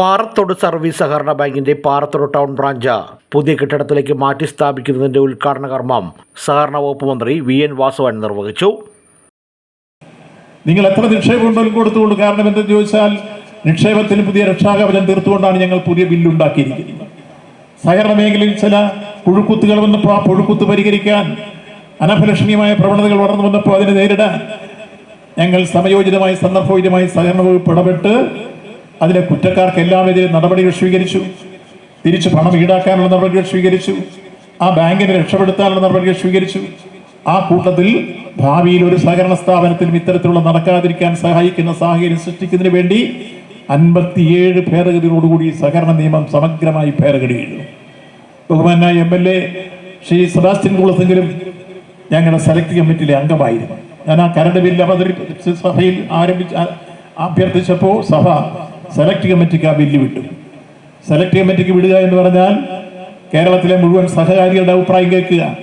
Parathodu service സഹകരണ ബാങ്കിന്റെ Parathodu town branch പുതിയ കെട്ടിടത്തിലേക്ക് മാറ്റി സ്ഥാപിക്കുന്നതിന്റെ ഉദ്ഘാടന കർമ്മം സഹകരണ വകുപ്പ് മന്ത്രി വി എൻ വാസവൻ നിർവഹിച്ചു. നിങ്ങൾ എത്ര നിക്ഷേപം ഉണ്ടെങ്കിലും കൊടുത്തുകൊണ്ട് കാരണം എന്തെന്ന് ചോദിച്ചാൽ നിക്ഷേപത്തിന് പുതിയ രക്ഷാകവചം തീർത്തുകൊണ്ടാണ് ഞങ്ങൾ പുതിയ ബില്ല് ഉണ്ടാക്കിയിരിക്കുന്നത്. സഹകരണ മേഖലയിൽ ചില പുഴുക്കുത്തുകൾ വന്നപ്പോൾ ആ പുഴുക്കുത്ത് പരിഹരിക്കാൻ അനഭലഷണീയമായ പ്രവണതകൾ വളർന്നു വന്നപ്പോൾ അതിനെ നേരിടാൻ ഞങ്ങൾ സമയോചിതമായി സന്ദർഭോചിതമായി സഹകരണ വകുപ്പ് ഇടപെട്ട് അതിലെ കുറ്റക്കാർക്കെല്ലാം എല്ലാമെതിരെ നടപടികൾ സ്വീകരിച്ചു. തിരിച്ച് പണം ഈടാക്കാനുള്ള നടപടികൾ സ്വീകരിച്ചു. ആ ബാങ്കിനെ രക്ഷപ്പെടുത്താനുള്ള നടപടികൾ സ്വീകരിച്ചു. ആ കൂട്ടത്തിൽ ഭാവിയിൽ ഒരു സഹകരണ സ്ഥാപനത്തിലും ഇത്തരത്തിലുള്ള നടക്കാതിരിക്കാൻ സഹായിക്കുന്ന സാഹചര്യം സൃഷ്ടിക്കുന്നതിന് വേണ്ടി അൻപത്തിയേഴ് ഭേദഗതികളോടുകൂടി സഹകരണ നിയമം സമഗ്രമായി ഭേദഗതി ചെയ്തു ബഹുമാനായ M L A Shri Sebastian കുളത്തെങ്കിലും ഞങ്ങളുടെ സെലക്ട് കമ്മിറ്റിയിലെ അംഗമായിരുന്നു. ഞാൻ ആ കരട് ബില്ല് അവതരിപ്പിച്ച സഭയിൽ ആരംഭിച്ച അഭ്യർത്ഥിച്ചപ്പോൾ സഭ സെലക്ട് കമ്മിറ്റിക്ക് ആ ബില്ല് വിട്ടു. സെലക്ട് കമ്മിറ്റിക്ക് വിടുക എന്ന് പറഞ്ഞാൽ കേരളത്തിലെ മുഴുവൻ സഹകാരികളുടെ അഭിപ്രായം കേൾക്കുക.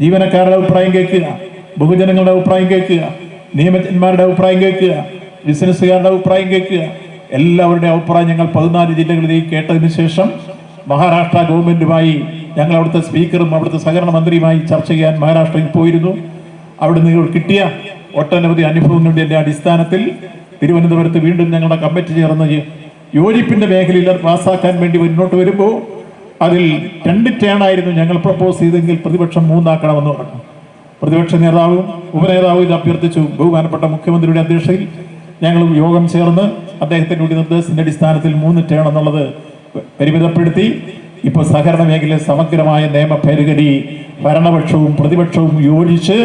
ജീവനക്കാരുടെ അഭിപ്രായം കേൾക്കുക. ബഹുജനങ്ങളുടെ അഭിപ്രായം കേൾക്കുക. നിയമജ്ഞന്മാരുടെ അഭിപ്രായം കേൾക്കുക. ബിസിനസ്സുകാരുടെ അഭിപ്രായം കേൾക്കുക. എല്ലാവരുടെ അഭിപ്രായം ഞങ്ങൾ പതിനാല് ജില്ലകളിലേക്ക് കേട്ടതിന് ശേഷം മഹാരാഷ്ട്ര ഗവൺമെന്റുമായി ഞങ്ങൾ അവിടുത്തെ സ്പീക്കറും അവിടുത്തെ സഹകരണ മന്ത്രിയുമായി ചർച്ച ചെയ്യാൻ മഹാരാഷ്ട്രയിൽ പോയിരുന്നു. അവിടെ നിങ്ങൾ കിട്ടിയ ഒട്ടനവധി അനുഭവങ്ങളുടെ അടിസ്ഥാനത്തിൽ. തിരുവനന്തപുരത്ത് വീണ്ടും ഞങ്ങളുടെ കമ്മിറ്റി ചേർന്ന് യോജിപ്പിന്റെ മേഖലയിൽ പാസ്സാക്കാൻ വേണ്ടി മുന്നോട്ട് വരുമ്പോൾ അതിൽ രണ്ട് ടേണായിരുന്നു ഞങ്ങൾ പ്രപ്പോസ് ചെയ്തെങ്കിൽ പ്രതിപക്ഷം മൂന്നാക്കണമെന്ന് പറഞ്ഞു. പ്രതിപക്ഷ നേതാവും ഉപനേതാവും ഇത് അഭ്യർത്ഥിച്ചു. ബഹുമാനപ്പെട്ട മുഖ്യമന്ത്രിയുടെ അധ്യക്ഷതയിൽ ഞങ്ങൾ യോഗം ചേർന്ന് അദ്ദേഹത്തിന്റെ കൂടി നിർദ്ദേശത്തിന്റെ അടിസ്ഥാനത്തിൽ മൂന്ന് ടേൺ എന്നുള്ളത് പരിമിതപ്പെടുത്തി. ഇപ്പോൾ സഹകരണ മേഖലയിൽ സമഗ്രമായ നിയമ ഭേദഗതി ഭരണപക്ഷവും പ്രതിപക്ഷവും യോജിച്ച്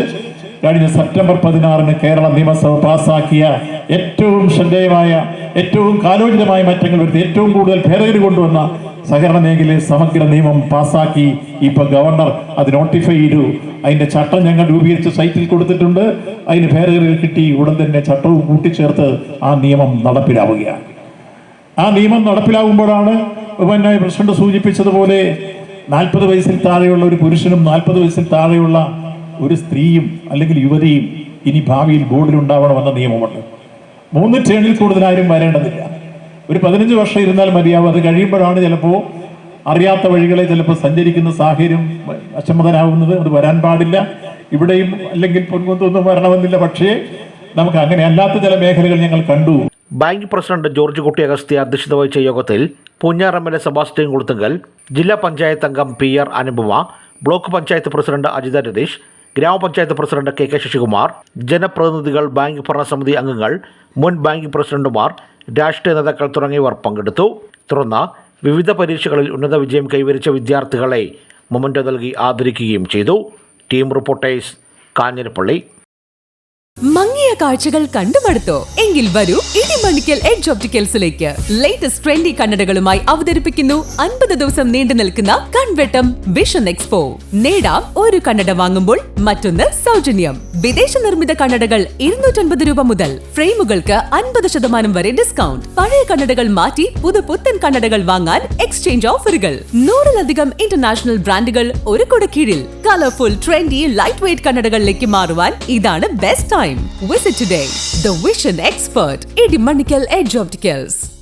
കഴിഞ്ഞ സെപ്റ്റംബർ പതിനാറിന് കേരള നിയമസഭ പാസാക്കിയ ഏറ്റവും ശ്രദ്ധേയമായ ഏറ്റവും കാലോചിതമായ മാറ്റങ്ങൾ വരുത്തി ഏറ്റവും കൂടുതൽ ഭേദഗതി കൊണ്ടുവന്ന സഹകരണ മേഖലയിൽ സമഗ്ര നിയമം പാസാക്കി ഇപ്പൊ ഗവർണർ അത് നോട്ടിഫൈ ചെയ്തു. അതിന്റെ ചട്ടം ഞങ്ങൾ രൂപീകരിച്ച് സൈറ്റിൽ കൊടുത്തിട്ടുണ്ട്. അതിന് ഭേദഗതി കിട്ടി. ഉടൻ തന്നെ ചട്ടവും കൂട്ടിച്ചേർത്ത് ആ നിയമം നടപ്പിലാവുകയാണ്. ആ നിയമം നടപ്പിലാകുമ്പോഴാണ് പിന്നെ പ്രസിഡന്റ് സൂചിപ്പിച്ചതുപോലെ നാൽപ്പത് വയസ്സിൽ താഴെയുള്ള ഒരു പുരുഷനും നാൽപ്പത് വയസ്സിൽ താഴെയുള്ള ഒരു സ്ത്രീയും അല്ലെങ്കിൽ യുവതിയും ഇനി ഭാവിയിൽ ബോർഡിൽ ഉണ്ടാവണമെന്ന നിയമമുണ്ട്. മൂന്ന് ടേണിൽ കൂടുതൽ ആരും വരേണ്ടതില്ല. ഒരു പതിനഞ്ച് വർഷം ഇരുന്നാൽ മതിയാവും. അത് കഴിയുമ്പോഴാണ് ചിലപ്പോൾ അറിയാത്ത വഴികളെ ചിലപ്പോൾ സഞ്ചരിക്കുന്ന സാഹചര്യം അക്ഷമതനാവുന്നത് അത് വരാൻ പാടില്ല. ഇവിടെയും അല്ലെങ്കിൽ പൊൻകുന്തൊന്നും വരണമെന്നില്ല. പക്ഷേ നമുക്ക് അങ്ങനെ അല്ലാത്ത ചില മേഖലകൾ ഞങ്ങൾ കണ്ടു. ബാങ്ക് പ്രസിഡന്റ് ജോർജ് കുട്ടി അഗസ്തി അധ്യക്ഷത വഹിച്ച യോഗത്തിൽ Poonjar M L A Sebastian Kulathunkal ജില്ലാ പഞ്ചായത്ത് അംഗം P R Anupama block panchayat president Ajitha Ratheesh gramapanchayat president K K Sasikumar ജനപ്രതിനിധികൾ ബാങ്ക് ഭരണസമിതി അംഗങ്ങൾ മുൻ ബാങ്കിംഗ് പ്രസിഡന്റുമാർ രാഷ്ട്രീയ നേതാക്കൾ തുടങ്ങിയവർ പങ്കെടുത്തു. തുടർന്ന് വിവിധ പരീക്ഷകളിൽ ഉന്നത വിജയം കൈവരിച്ച വിദ്യാർത്ഥികളെ മൊമന്റോ നൽകി ആദരിക്കുകയും ചെയ്തു. ടീം റിപ്പോർട്ടേഴ്സ് കാഞ്ഞിരപ്പള്ളി മങ്ങിയ കാഴ്ചകൾ കണ്ടുമടുത്തോ? എങ്കിൽ വരൂ ഇടിമണിക്കൽ എഡ്ജ് ഓപ്റ്റിക്കൽസിലേക്ക് ലേറ്റസ്റ്റ് ട്രെൻഡി കണ്ണടകളുമായി അവതരിപ്പിക്കുന്നു അൻപത് ദിവസം നീണ്ടു നിൽക്കുന്ന കൺവെട്ടം വിഷൻ എക്സ്പോ നേടാം ഒരു കണ്ണട വാങ്ങുമ്പോൾ മറ്റൊന്ന് സൗജന്യം. വിദേശ നിർമ്മിത കണ്ണടകൾ ഇരുന്നൂറ്റൻപത് രൂപ മുതൽ ഫ്രെയിമുകൾക്ക് അൻപത് ശതമാനം വരെ ഡിസ്കൗണ്ട് പഴയ കണ്ണടകൾ മാറ്റി പുതു പുത്തൻ കണ്ണടകൾ വാങ്ങാൻ എക്സ്ചേഞ്ച് ഓഫറുകൾ നൂറിലധികം ഇന്റർനാഷണൽ ബ്രാൻഡുകൾ ഒരു കുടക്കീഴിൽ കീഴിൽ. കളർഫുൾ ട്രെൻഡി ലൈറ്റ് വെയ്റ്റ് കണ്ണടകളിലേക്ക് മാറുവാൻ ഇതാണ് best time time. Visit today. The Vision Expert, Edimanicals Edge Opticals.